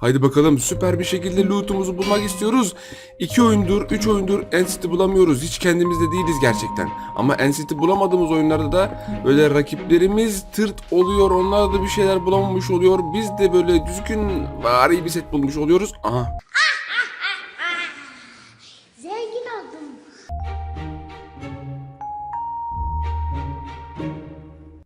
Haydi bakalım süper bir şekilde loot'umuzu bulmak istiyoruz. 2 oyundur, 3 oyundur NCT bulamıyoruz. Hiç kendimizde değiliz gerçekten. Ama NCT bulamadığımız oyunlarda da böyle rakiplerimiz tırt oluyor. Onlar da bir şeyler bulamamış oluyor. Biz de böyle düzgün vari bir set bulmuş oluyoruz. Aha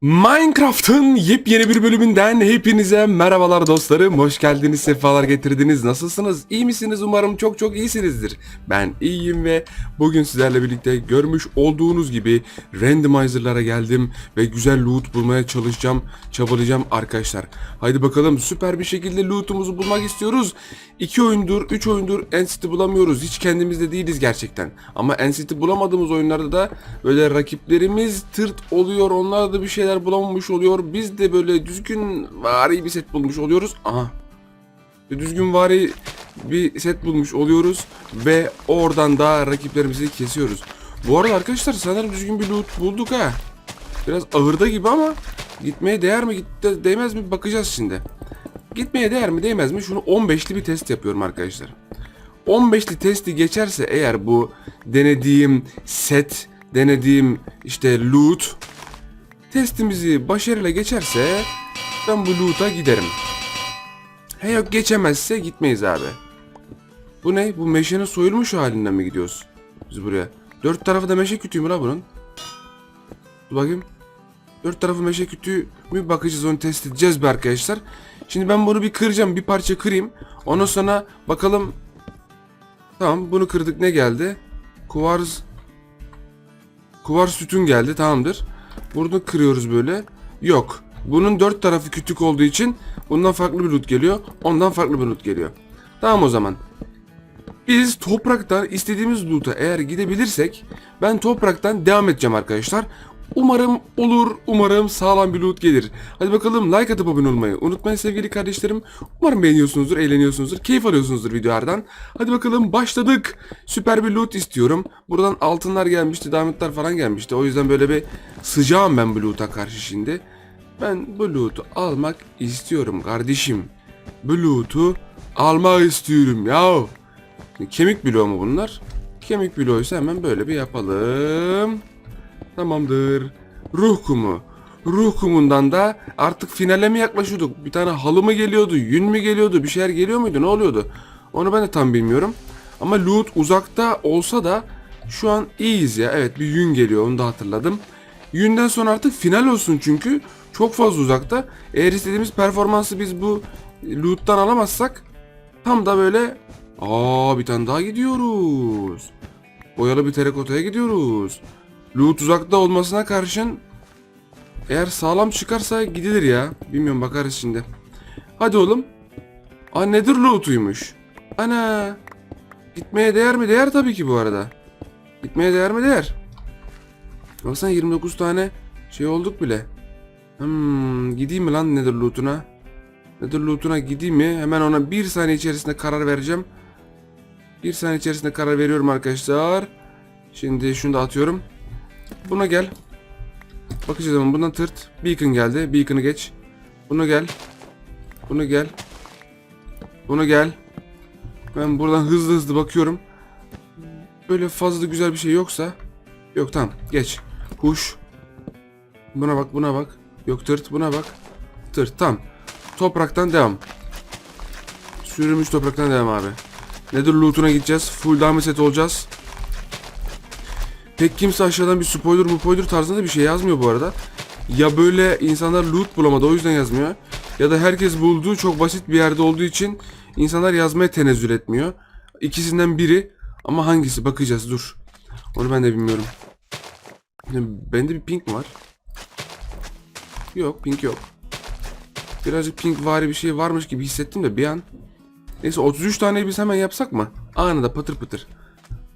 Minecraft'ın yepyeni bir bölümünden hepinize merhabalar dostlarım. Hoş geldiniz, sefalar getirdiniz. Nasılsınız? İyi misiniz? Umarım çok çok iyisinizdir. Ben iyiyim ve bugün sizlerle birlikte görmüş olduğunuz gibi randomizer'lara geldim ve güzel loot bulmaya çalışacağım, çabalayacağım arkadaşlar. Haydi bakalım süper bir şekilde loot'umuzu bulmak istiyoruz. 2 oyundur, 3 oyundur NCT bulamıyoruz. Hiç kendimizde değiliz gerçekten. Ama NCT bulamadığımız oyunlarda da böyle rakiplerimiz tırt oluyor. Onlar da bir şeyler bulamamış oluyor. Biz de böyle düzgün vari bir set bulmuş oluyoruz. Aha. Düzgün vari bir set bulmuş oluyoruz ve oradan da rakiplerimizi kesiyoruz. Bu arada arkadaşlar sanırım düzgün bir loot bulduk ha. Biraz ağırda gibi ama gitmeye değer mi gitti değmez mi bakacağız şimdi. Gitmeye değer mi değmez mi şunu 15'li bir test yapıyorum arkadaşlar. 15'li testi geçerse eğer bu denediğim set, denediğim işte loot testimizi başarıyla geçerse ben bu loot'a giderim. He yok geçemezse gitmeyiz abi. Bu ne? Bu meşenin soyulmuş halinden mi gidiyoruz? Biz buraya. Dört tarafı da meşe kütüğü mü la bunun? Dur bakayım. Dört tarafı meşe kütüğü mü bakacağız onu test edeceğiz bir arkadaşlar. Şimdi ben bunu bir kıracağım. Bir parça kırayım. Ondan sonra bakalım. Tamam bunu kırdık ne geldi? Kuvarz Kuvar sütun geldi tamamdır. Bunu kırıyoruz böyle. Yok. Bunun dört tarafı kütük olduğu için bundan farklı bir loot geliyor. Ondan farklı bir loot geliyor. Tamam o zaman. Biz topraktan istediğimiz loot'a eğer gidebilirsek ben topraktan devam edeceğim arkadaşlar. Umarım olur, umarım sağlam bir loot gelir. Hadi bakalım like atıp abone olmayı unutmayın sevgili kardeşlerim. Umarım beğeniyorsunuzdur, eğleniyorsunuzdur, keyif alıyorsunuzdur videolardan. Hadi bakalım başladık. Süper bir loot istiyorum. Buradan altınlar gelmişti, diamondlar falan gelmişti. O yüzden böyle bir sıcağım ben bu loot'a karşı şimdi. Ben bu loot'u almak istiyorum kardeşim. Bu loot'u almak istiyorum ya. Kemik bloğu mu bunlar? Kemik bloğuysa hemen böyle bir yapalım. Tamamdır. Ruh kumu. Ruh kumundan da artık finale mi yaklaşıyorduk? Bir tane halı mı geliyordu? Yün mü geliyordu? Bir şeyler geliyor muydu? Ne oluyordu? Onu ben de tam bilmiyorum. Ama loot uzakta olsa da şu an iyiyiz ya. Evet bir yün geliyor onu da hatırladım. Yünden sonra artık final olsun çünkü çok fazla uzakta. Eğer istediğimiz performansı biz bu loot'tan alamazsak tam da böyle aa bir tane daha gidiyoruz. Boyalı bir terakotaya gidiyoruz. Loot uzakta olmasına karşın eğer sağlam çıkarsa gidilir ya. Bilmiyorum bakarız şimdi. Hadi oğlum. Aa nedir loot'uymuş? Ana. Gitmeye değer mi? Değer tabii ki bu arada. Gitmeye değer mi? Değer. Baksana 29 tane şey olduk bile. Hmm, gideyim mi lan nedir loot'una? Nedir loot'una gideyim mi? Hemen ona bir saniye içerisinde karar vereceğim. Bir saniye içerisinde karar veriyorum arkadaşlar. Şimdi şunu da atıyorum. Buna gel. Bakacağız ama bundan tırt. Beacon geldi. Beacon'ı geç. Bunu gel. Bunu gel. Bunu gel. Ben buradan hızlı hızlı bakıyorum. Böyle fazla güzel bir şey yoksa. Yok tamam geç. Kuş. Buna bak buna bak. Yok tırt buna bak. Tırt tamam. Topraktan devam. Sürülmüş topraktan devam abi. Nedir loot'una gideceğiz. Full diamond set olacağız. Pek kimse aşağıdan bir spoiler spoiler tarzında da bir şey yazmıyor bu arada. Ya böyle insanlar loot bulamadı o yüzden yazmıyor. Ya da herkes bulduğu çok basit bir yerde olduğu için insanlar yazmaya tenezzül etmiyor. İkisinden biri ama hangisi bakacağız dur. Onu ben de bilmiyorum. Bende bir pink var? Yok pink yok. Birazcık pink vari bir şey varmış gibi hissettim de bir an. Neyse 33 tane biz hemen yapsak mı? Anında patır pıtır.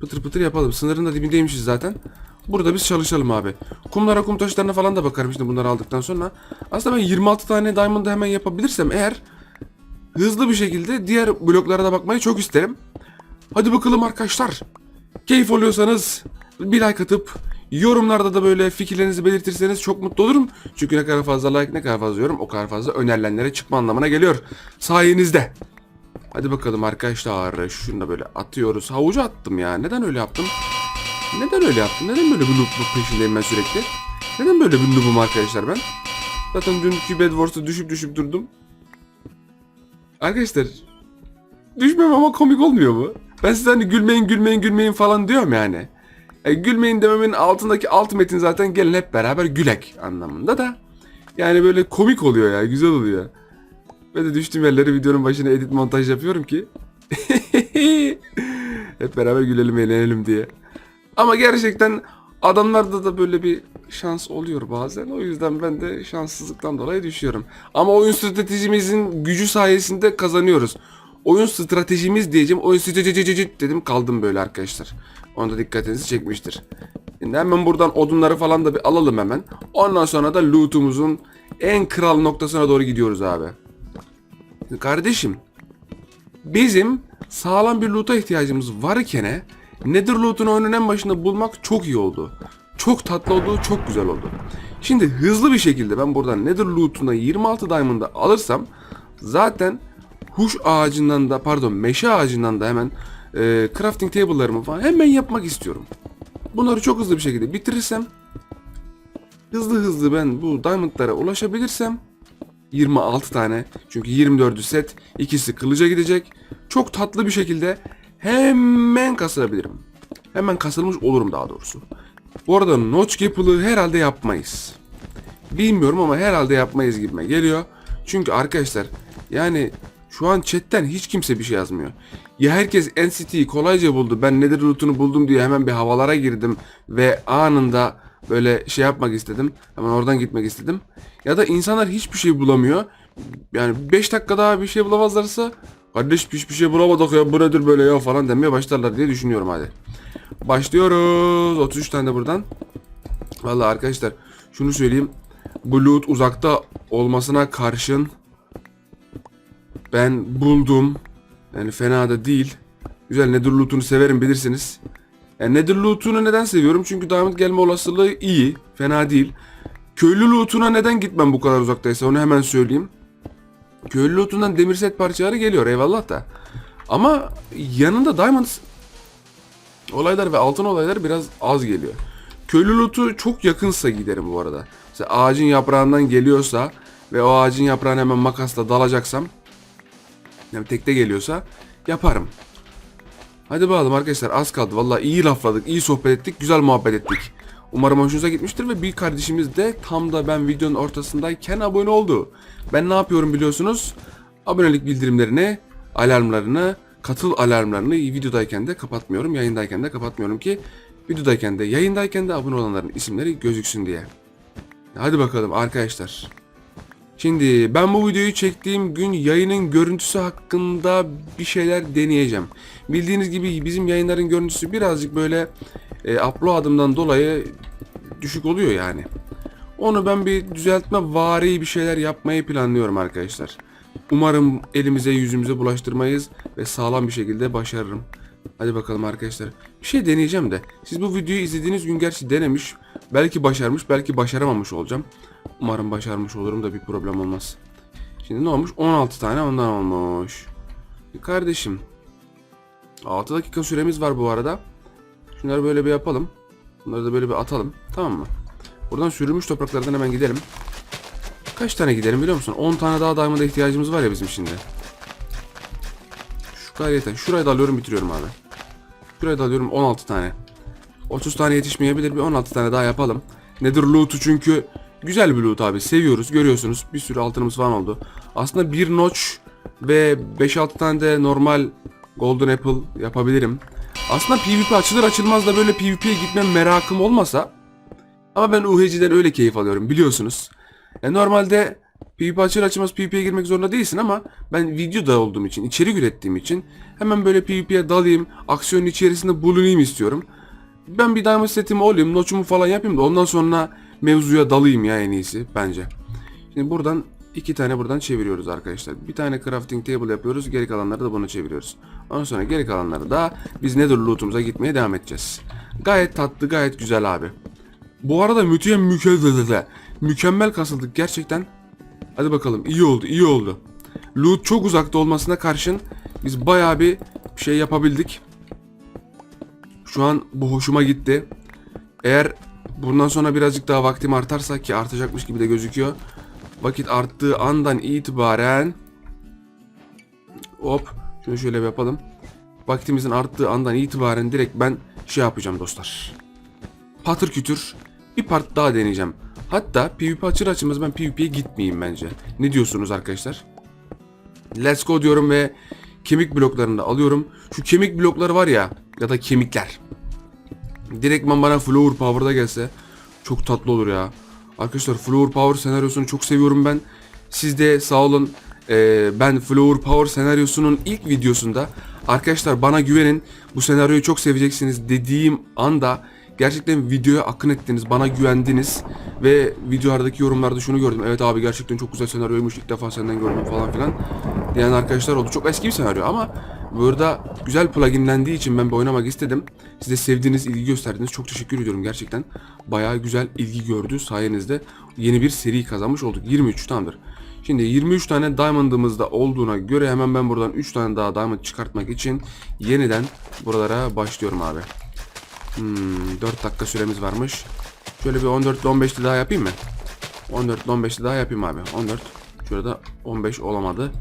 Pıtır pıtır yapalım. Sınırın da dibindeymişiz zaten. Burada biz çalışalım abi. Kumlara kum taşlarına falan da bakarım işte bunları aldıktan sonra. Aslında ben 26 tane diamond'ı hemen yapabilirsem eğer hızlı bir şekilde diğer bloklara da bakmayı çok isterim. Hadi bakalım arkadaşlar. Keyif oluyorsanız bir like atıp yorumlarda da böyle fikirlerinizi belirtirseniz çok mutlu olurum. Çünkü ne kadar fazla like ne kadar fazla yorum o kadar fazla önerilenlere çıkma anlamına geliyor. Sayenizde. Hadi bakalım arkadaşlar. Şunu da böyle atıyoruz. Havucu attım ya. Neden öyle yaptım? Neden öyle yaptım? Neden böyle bir noobluk peşindeyim ben sürekli? Neden böyle bir noobum arkadaşlar ben? Zaten dünkü Bed Wars'ta düşüp düşüp durdum. Arkadaşlar düşmem ama komik olmuyor mu? Ben size hani gülmeyin gülmeyin gülmeyin falan diyorum yani. E, gülmeyin dememin altındaki alt metin zaten gelin hep beraber gülek anlamında da. Yani böyle komik oluyor ya güzel oluyor. Ben de düştüğüm yerleri videonun başına edit montaj yapıyorum ki. hep beraber gülelim eğlenelim diye. Ama gerçekten adamlarda da böyle bir şans oluyor bazen. O yüzden ben de şanssızlıktan dolayı düşüyorum. Ama oyun stratejimizin gücü sayesinde kazanıyoruz. Oyun stratejimiz diyeceğim. Oyun stratejimiz dedim kaldım böyle arkadaşlar. Onu da dikkatinizi çekmiştir. Şimdi hemen buradan odunları falan da bir alalım hemen. Ondan sonra da loot'umuzun en kral noktasına doğru gidiyoruz abi. Kardeşim Bizim sağlam bir loot'a ihtiyacımız varken Nether loot'unu oyunun en başında bulmak çok iyi oldu. Çok tatlı oldu, çok güzel oldu. Şimdi hızlı bir şekilde ben buradan Nether loot'una 26 diamond'ı alırsam zaten huş ağacından da pardon meşe ağacından da hemen e, crafting table'larımı falan hemen yapmak istiyorum. Bunları çok hızlı bir şekilde bitirirsem hızlı hızlı ben bu diamond'lara ulaşabilirsem 26 tane. Çünkü 24'ü set. ikisi kılıca gidecek. Çok tatlı bir şekilde hemen kasılabilirim. Hemen kasılmış olurum daha doğrusu. Bu arada notch gap'ılı herhalde yapmayız. Bilmiyorum ama herhalde yapmayız gibime geliyor. Çünkü arkadaşlar yani şu an chatten hiç kimse bir şey yazmıyor. Ya herkes NCT'yi kolayca buldu. Ben Nether root'unu buldum diye hemen bir havalara girdim ve anında böyle şey yapmak istedim. Hemen oradan gitmek istedim. Ya da insanlar hiçbir şey bulamıyor. Yani 5 dakika daha bir şey bulamazlarsa kardeş hiçbir şey bulamadık ya bu nedir böyle ya falan demeye başlarlar diye düşünüyorum hadi. Başlıyoruz. 33 tane buradan. Vallahi arkadaşlar şunu söyleyeyim. Bu loot uzakta olmasına karşın ben buldum. Yani fena da değil. Güzel Nether loot'unu severim bilirsiniz. Yani Nether loot'unu neden seviyorum? Çünkü diamond gelme olasılığı iyi. Fena değil. Köylü loot'una neden gitmem bu kadar uzaktaysa onu hemen söyleyeyim. Köylü loot'undan demir set parçaları geliyor eyvallah da. Ama yanında diamond olaylar ve altın olaylar biraz az geliyor. Köylü loot'u çok yakınsa giderim bu arada. Mesela ağacın yaprağından geliyorsa ve o ağacın yaprağını hemen makasla dalacaksam yani tekte geliyorsa yaparım. Hadi bakalım arkadaşlar az kaldı. Vallahi iyi lafladık, iyi sohbet ettik, güzel muhabbet ettik. Umarım hoşunuza gitmiştir ve bir kardeşimiz de tam da ben videonun ortasındayken abone oldu. Ben ne yapıyorum biliyorsunuz? Abonelik bildirimlerini, alarmlarını, katıl alarmlarını videodayken de kapatmıyorum, yayındayken de kapatmıyorum ki videodayken de yayındayken de abone olanların isimleri gözüksün diye. Hadi bakalım arkadaşlar. Şimdi ben bu videoyu çektiğim gün yayının görüntüsü hakkında bir şeyler deneyeceğim. Bildiğiniz gibi bizim yayınların görüntüsü birazcık böyle e, upload'ımdan dolayı düşük oluyor yani. Onu ben bir düzeltme vari bir şeyler yapmayı planlıyorum arkadaşlar. Umarım elimize yüzümüze bulaştırmayız ve sağlam bir şekilde başarırım. Hadi bakalım arkadaşlar. Bir şey deneyeceğim de. Siz bu videoyu izlediğiniz gün gerçi denemiş. Belki başarmış belki başaramamış olacağım. Umarım başarmış olurum da bir problem olmaz. Şimdi ne olmuş? 16 tane ondan olmuş. Kardeşim. 6 dakika süremiz var bu arada. Şunları böyle bir yapalım. Bunları da böyle bir atalım. Tamam mı? Buradan sürülmüş topraklardan hemen gidelim. Kaç tane gidelim biliyor musun? 10 tane daha diamond'a ihtiyacımız var ya bizim şimdi. Şu kadar yeter. Şurayı da alıyorum bitiriyorum abi. Şurayı da alıyorum 16 tane. 30 tane yetişmeyebilir bir 16 tane daha yapalım. Nedir loot'u çünkü güzel bir loot abi seviyoruz görüyorsunuz bir sürü altınımız falan oldu. Aslında bir notch ve 5-6 tane de normal golden apple yapabilirim. Aslında PvP açılır açılmaz da böyle PvP'ye gitmem merakım olmasa ama ben UHC'den öyle keyif alıyorum biliyorsunuz. E normalde PvP açılır açılmaz PvP'ye girmek zorunda değilsin ama ben videoda olduğum için, içerik ürettiğim için hemen böyle PvP'ye dalayım, aksiyonun içerisinde bulunayım istiyorum. Ben bir diamond setimi olayım, notchumu falan yapayım da ondan sonra mevzuya dalayım ya en iyisi bence. Şimdi buradan iki tane buradan çeviriyoruz arkadaşlar. Bir tane crafting table yapıyoruz. Geri kalanları da bunu çeviriyoruz. Ondan sonra geri kalanları da biz nether loot'umuza gitmeye devam edeceğiz. Gayet tatlı, gayet güzel abi. Bu arada müthiş mükemmel mükemmel kasıldık gerçekten. Hadi bakalım iyi oldu, iyi oldu. Loot çok uzakta olmasına karşın Biz bayağı bir şey yapabildik. Şu an bu hoşuma gitti. Eğer bundan sonra birazcık daha vaktim artarsa ki artacakmış gibi de gözüküyor. Vakit arttığı andan itibaren hop şunu şöyle yapalım. Vaktimizin arttığı andan itibaren direkt ben şey yapacağım dostlar. Patır kütür bir part daha deneyeceğim. Hatta PvP açır açılmaz ben PvP'ye gitmeyeyim bence. Ne diyorsunuz arkadaşlar? Let's go diyorum ve kemik bloklarını da alıyorum. Şu kemik blokları var ya ya da kemikler. Direktman bana Flower Power'da gelse çok tatlı olur ya. Arkadaşlar Flower Power senaryosunu çok seviyorum ben. Siz de sağ olun. Ee, ben Flower Power senaryosunun ilk videosunda arkadaşlar bana güvenin bu senaryoyu çok seveceksiniz dediğim anda gerçekten videoya akın ettiniz, bana güvendiniz ve videolardaki yorumlarda şunu gördüm. Evet abi gerçekten çok güzel senaryoymuş ilk defa senden gördüm falan filan diyen arkadaşlar oldu. Çok eski bir senaryo ama burada güzel pluginlendiği için ben bir oynamak istedim. Siz de sevdiğiniz, ilgi gösterdiniz. Çok teşekkür ediyorum gerçekten. Bayağı güzel ilgi gördü sayenizde. Yeni bir seri kazanmış olduk. 23 tamamdır. Şimdi 23 tane diamond'ımız da olduğuna göre hemen ben buradan 3 tane daha diamond çıkartmak için yeniden buralara başlıyorum abi. Hmm, 4 dakika süremiz varmış. Şöyle bir 14 ile 15'li daha yapayım mı? 14 ile 15'li daha yapayım abi. 14. Şurada 15 olamadı.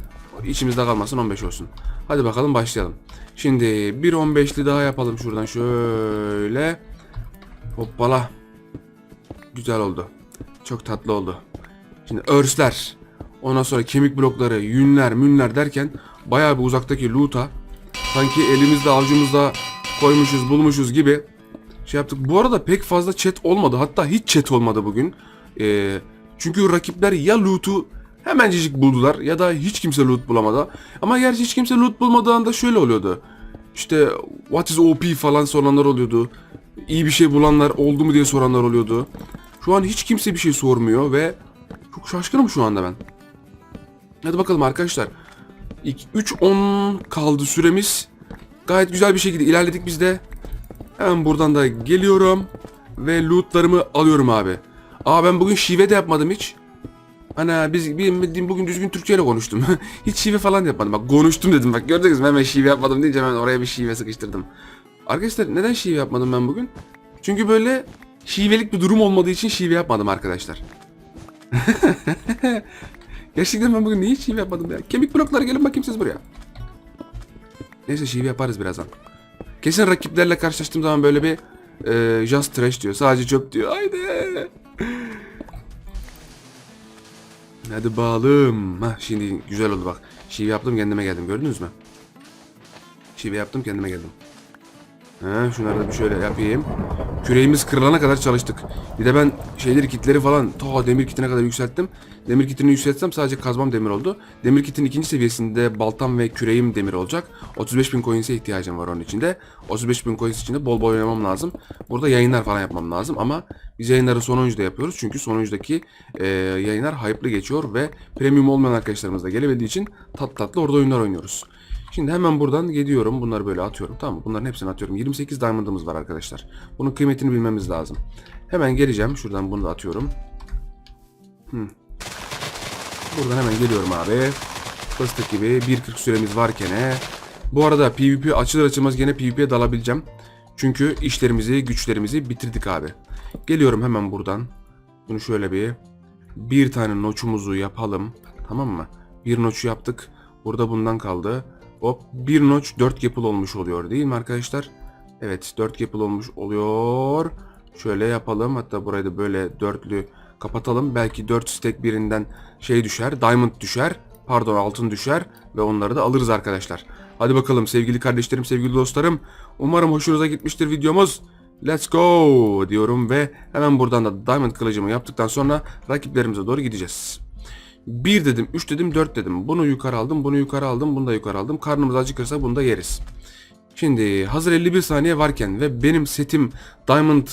İçimizde kalmasın 15 olsun. Hadi bakalım başlayalım. Şimdi bir 15'li daha yapalım şuradan şöyle. Hoppala. Güzel oldu. Çok tatlı oldu. Şimdi örsler. Ondan sonra kemik blokları, yünler, münler derken bayağı bir uzaktaki loot'a sanki elimizde avucumuzda koymuşuz, bulmuşuz gibi şey yaptık. Bu arada pek fazla chat olmadı. Hatta hiç chat olmadı bugün. Ee, çünkü rakipler ya loot'u hemencecik buldular ya da hiç kimse loot bulamadı. Ama gerçi hiç kimse loot bulmadığı anda şöyle oluyordu. İşte what is OP falan soranlar oluyordu. İyi bir şey bulanlar oldu mu diye soranlar oluyordu. Şu an hiç kimse bir şey sormuyor ve çok şaşkınım şu anda ben. Hadi bakalım arkadaşlar. 3-10 kaldı süremiz. Gayet güzel bir şekilde ilerledik biz de. Hemen buradan da geliyorum. Ve lootlarımı alıyorum abi. Aa ben bugün şive de yapmadım hiç. Ana biz benim bildiğim bugün düzgün Türkçe ile konuştum. hiç şive falan yapmadım. Bak konuştum dedim. Bak gördünüz mü hemen şive yapmadım deyince hemen oraya bir şive sıkıştırdım. Arkadaşlar neden şive yapmadım ben bugün? Çünkü böyle şivelik bir durum olmadığı için şive yapmadım arkadaşlar. Gerçekten ben bugün niye şive yapmadım ya? Kemik blokları gelin bakayım siz buraya. Neyse şive yaparız birazdan. Kesin rakiplerle karşılaştığım zaman böyle bir e, just trash diyor. Sadece çöp diyor. Haydi. Hadi bağlım. Hah şimdi güzel oldu bak. Şive yaptım kendime geldim gördünüz mü? Şive yaptım kendime geldim. Ha, şunları da bir şöyle yapayım. Küreğimiz kırılana kadar çalıştık. Bir de ben şeyleri kitleri falan ta demir kitine kadar yükselttim. Demir kitini yükseltsem sadece kazmam demir oldu. Demir kitin ikinci seviyesinde baltam ve küreğim demir olacak. 35.000 coins'e ihtiyacım var onun içinde. 35.000 coins içinde bol bol oynamam lazım. Burada yayınlar falan yapmam lazım ama biz yayınları sonuncuda yapıyoruz. Çünkü sonuncudaki e, yayınlar hype'lı geçiyor ve premium olmayan arkadaşlarımız da gelebildiği için tat tatlı orada oyunlar oynuyoruz. Şimdi hemen buradan gidiyorum. Bunları böyle atıyorum. Tamam mı? Bunların hepsini atıyorum. 28 diamond'ımız var arkadaşlar. Bunun kıymetini bilmemiz lazım. Hemen geleceğim. Şuradan bunu da atıyorum. Hmm. Buradan hemen geliyorum abi. Fıstık gibi 1.40 süremiz varken. Bu arada PvP açılır açılmaz gene PvP'ye dalabileceğim. Çünkü işlerimizi, güçlerimizi bitirdik abi. Geliyorum hemen buradan. Bunu şöyle bir bir tane noçumuzu yapalım. Tamam mı? Bir noçu yaptık. Burada bundan kaldı. Hop bir notch 4 yapıl olmuş oluyor değil mi arkadaşlar? Evet 4 yapıl olmuş oluyor. Şöyle yapalım hatta burayı da böyle dörtlü kapatalım. Belki 4 stack birinden şey düşer diamond düşer. Pardon altın düşer ve onları da alırız arkadaşlar. Hadi bakalım sevgili kardeşlerim sevgili dostlarım. Umarım hoşunuza gitmiştir videomuz. Let's go diyorum ve hemen buradan da diamond kılıcımı yaptıktan sonra rakiplerimize doğru gideceğiz. 1 dedim, 3 dedim, 4 dedim. Bunu yukarı aldım, bunu yukarı aldım, bunu da yukarı aldım. Karnımız acıkırsa bunu da yeriz. Şimdi hazır 51 saniye varken ve benim setim, diamond,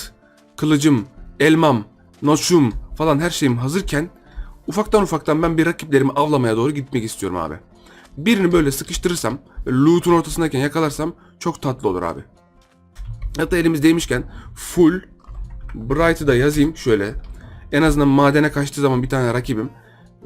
kılıcım, elmam, noçum falan her şeyim hazırken ufaktan ufaktan ben bir rakiplerimi avlamaya doğru gitmek istiyorum abi. Birini böyle sıkıştırırsam, loot'un ortasındayken yakalarsam çok tatlı olur abi. Hatta elimizdeymişken full Bright'ı da yazayım şöyle. En azından madene kaçtığı zaman bir tane rakibim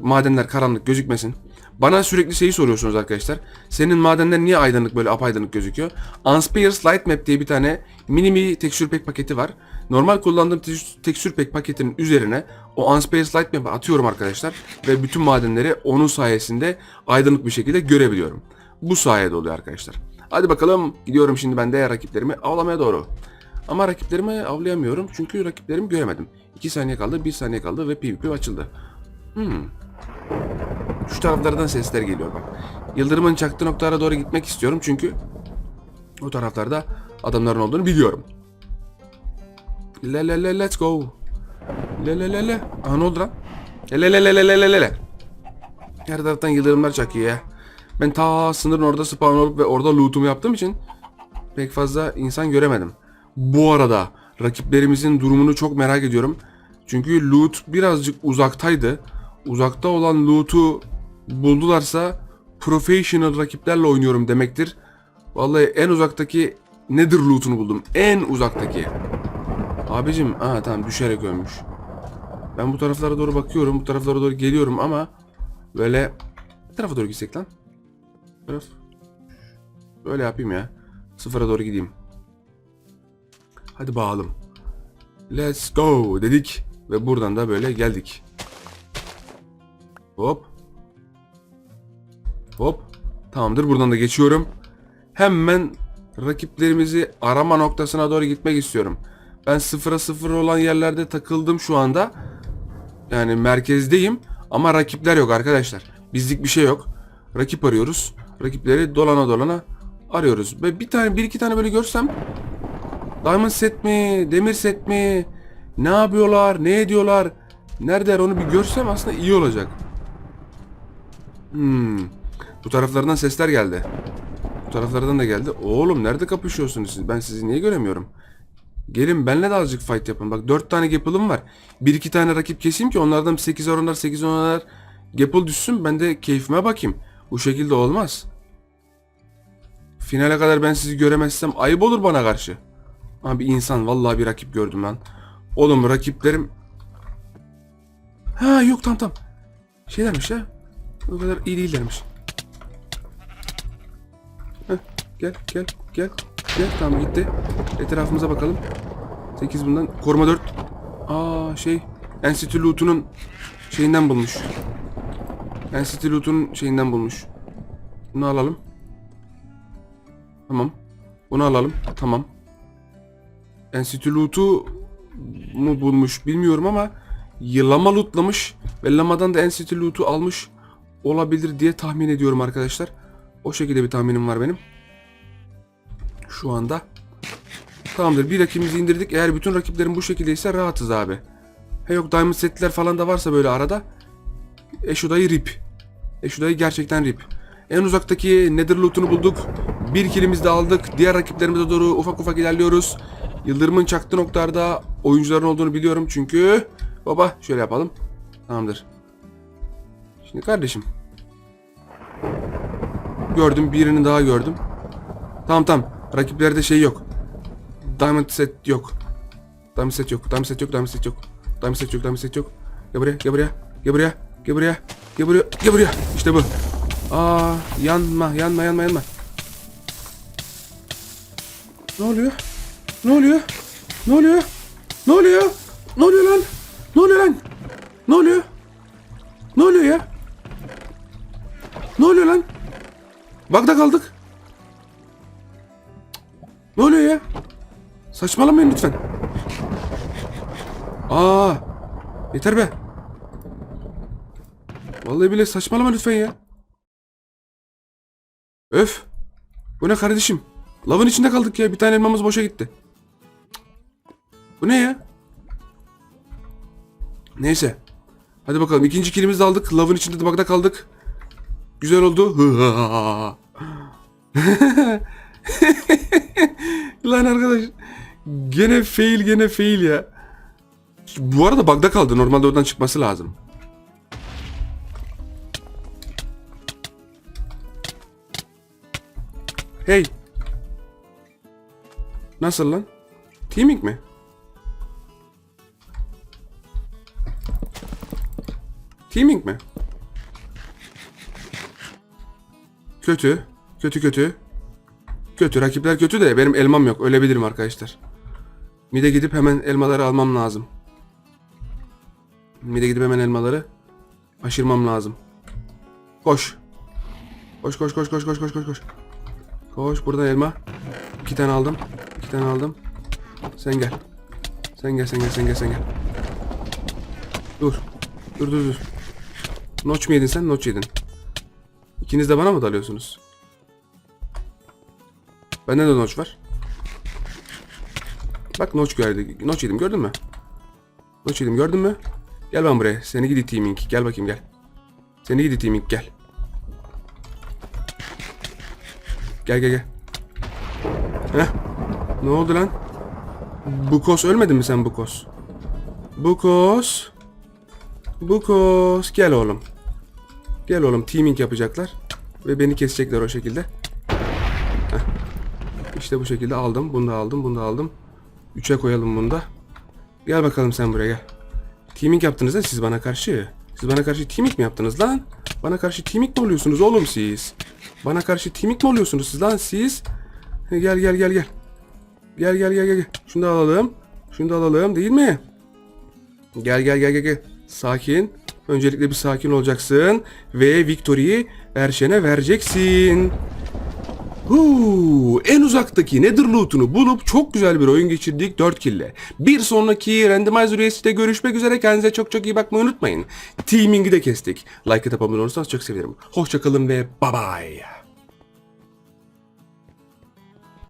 Madenler karanlık gözükmesin. Bana sürekli şeyi soruyorsunuz arkadaşlar. Senin madenler niye aydınlık böyle apaydınlık gözüküyor? Unspares Light Map diye bir tane mini bir tekstür pack paketi var. Normal kullandığım te- tekstür pack paketinin üzerine o Unspares Light Map'i atıyorum arkadaşlar. Ve bütün madenleri onun sayesinde aydınlık bir şekilde görebiliyorum. Bu sayede oluyor arkadaşlar. Hadi bakalım gidiyorum şimdi ben de rakiplerimi avlamaya doğru. Ama rakiplerimi avlayamıyorum çünkü rakiplerimi göremedim. 2 saniye kaldı, 1 saniye kaldı ve PvP açıldı. Hmm. Şu taraflardan sesler geliyor bak. Yıldırımın çaktığı noktalara doğru gitmek istiyorum çünkü o taraflarda adamların olduğunu biliyorum. Le le le let's go. Le le le le. Aha ne oldu lan? Le le le le le le le. Her taraftan yıldırımlar çakıyor ya. Ben ta sınırın orada spawn olup ve orada loot'umu yaptığım için pek fazla insan göremedim. Bu arada rakiplerimizin durumunu çok merak ediyorum. Çünkü loot birazcık uzaktaydı. Uzakta olan loot'u buldularsa professional rakiplerle oynuyorum demektir. Vallahi en uzaktaki nedir loot'unu buldum. En uzaktaki. Abicim, aa tamam düşerek ölmüş. Ben bu taraflara doğru bakıyorum, bu taraflara doğru geliyorum ama böyle ne tarafa doğru gitsek lan? Taraf. Böyle yapayım ya. Sıfıra doğru gideyim. Hadi bağalım. Let's go dedik ve buradan da böyle geldik. Hop. Hop. Tamamdır buradan da geçiyorum. Hemen rakiplerimizi arama noktasına doğru gitmek istiyorum. Ben sıfıra sıfır olan yerlerde takıldım şu anda. Yani merkezdeyim ama rakipler yok arkadaşlar. Bizlik bir şey yok. Rakip arıyoruz. Rakipleri dolana dolana arıyoruz. Ve bir tane bir iki tane böyle görsem Diamond set mi? Demir set mi? Ne yapıyorlar? Ne ediyorlar? Neredeler onu bir görsem aslında iyi olacak. Hmm. Bu taraflardan sesler geldi. Bu taraflardan da geldi. Oğlum nerede kapışıyorsunuz siz? Ben sizi niye göremiyorum? Gelin benle de azıcık fight yapın. Bak 4 tane Gapple'ım var. 1-2 tane rakip keseyim ki onlardan 8 oranlar 8 oranlar Gapple düşsün. Ben de keyfime bakayım. Bu şekilde olmaz. Finale kadar ben sizi göremezsem ayıp olur bana karşı. Abi insan vallahi bir rakip gördüm lan. Oğlum rakiplerim... Ha yok tamam tamam. Şeylermiş ya. O kadar iyi değillermiş. Heh, gel gel gel. Gel tamam gitti. Etrafımıza bakalım. 8 bundan. Koruma 4. Aa şey. Enstitü Loot'unun şeyinden bulmuş. Enstitü Loot'unun şeyinden bulmuş. Bunu alalım. Tamam. Bunu alalım. Tamam. Enstitü Loot'u mu bulmuş bilmiyorum ama yılama lootlamış ve lamadan da Enstitü Loot'u almış olabilir diye tahmin ediyorum arkadaşlar. O şekilde bir tahminim var benim. Şu anda. Tamamdır. Bir rakibimizi indirdik. Eğer bütün rakiplerin bu şekildeyse rahatız abi. He yok diamond setler falan da varsa böyle arada. Eşudayı rip. Eşudayı gerçekten rip. En uzaktaki nether loot'unu bulduk. Bir kilimizi de aldık. Diğer rakiplerimize doğru ufak ufak ilerliyoruz. Yıldırımın çaktığı noktalarda oyuncuların olduğunu biliyorum çünkü. Baba şöyle yapalım. Tamamdır. Şimdi kardeşim. Gördüm birini daha gördüm. Tamam tamam. Rakiplerde şey yok. Diamond set yok. Diamond set yok. Diamond set yok. Diamond set yok. Diamond set yok. Diamond set yok. Gel buraya. Gel buraya. Gel buraya. Gel buraya. Gel buraya. Gel buraya. İşte bu. Aa, yanma, yanma, yanma, yanma. Ne oluyor? Ne oluyor? Ne oluyor? Ne oluyor? Ne oluyor lan? Ne oluyor lan? Ne oluyor? Ne oluyor ya? Ne oluyor lan? Bakta kaldık. Ne oluyor ya? Saçmalamayın lütfen. Aa! Yeter be. Vallahi bile saçmalama lütfen ya. Öf. Bu ne kardeşim? Lavın içinde kaldık ya. Bir tane elmamız boşa gitti. Bu ne ya? Neyse. Hadi bakalım. ikinci kilimizi de aldık. Lavın içinde de bakta kaldık. Güzel oldu. Lan arkadaş. Gene fail gene fail ya. Bu arada bug'da kaldı. Normalde oradan çıkması lazım. Hey. Nasıl lan? Teaming mi? Teaming mi? Kötü. Kötü kötü. Kötü. Rakipler kötü de benim elmam yok. Ölebilirim arkadaşlar. Mide gidip hemen elmaları almam lazım. Mide gidip hemen elmaları aşırmam lazım. Koş. Koş koş koş koş koş koş koş koş. Koş buradan elma. İki tane aldım. İki tane aldım. Sen gel. Sen gel sen gel sen gel sen gel. Dur. Dur dur dur. Noç mu yedin sen? Noç yedin. İkiniz de bana mı dalıyorsunuz? Bende de noç var. Bak noç gördü. Noç yedim gördün mü? Noç yedim gördün mü? Gel ben buraya. Seni gidi teaming. Gel bakayım gel. Seni gidi teaming gel. Gel gel gel. Heh. Ne oldu lan? Bukos ölmedin mi sen Bukos? Bukos. Bukos. Gel oğlum. Gel oğlum teaming yapacaklar. Ve beni kesecekler o şekilde. Heh. İşte bu şekilde aldım. Bunu da aldım. Bunu da aldım. Üçe koyalım bunu da. Gel bakalım sen buraya. Teaming yaptınız da siz bana karşı. Siz bana karşı teaming mi yaptınız lan? Bana karşı teaming mi oluyorsunuz oğlum siz? Bana karşı teaming mi oluyorsunuz siz lan siz? Gel gel gel. Gel gel gel gel. gel. Şunu da alalım. Şunu da alalım değil mi? Gel gel gel gel gel. Sakin. Öncelikle bir sakin olacaksın. Ve Victory'yi Erşen'e vereceksin. Huu, en uzaktaki Nether loot'unu bulup çok güzel bir oyun geçirdik 4 kille. Bir sonraki Randomizer US'de görüşmek üzere. Kendinize çok çok iyi bakmayı unutmayın. Teaming'i de kestik. Like atıp abone olursanız çok sevinirim. Hoşçakalın ve bye bye.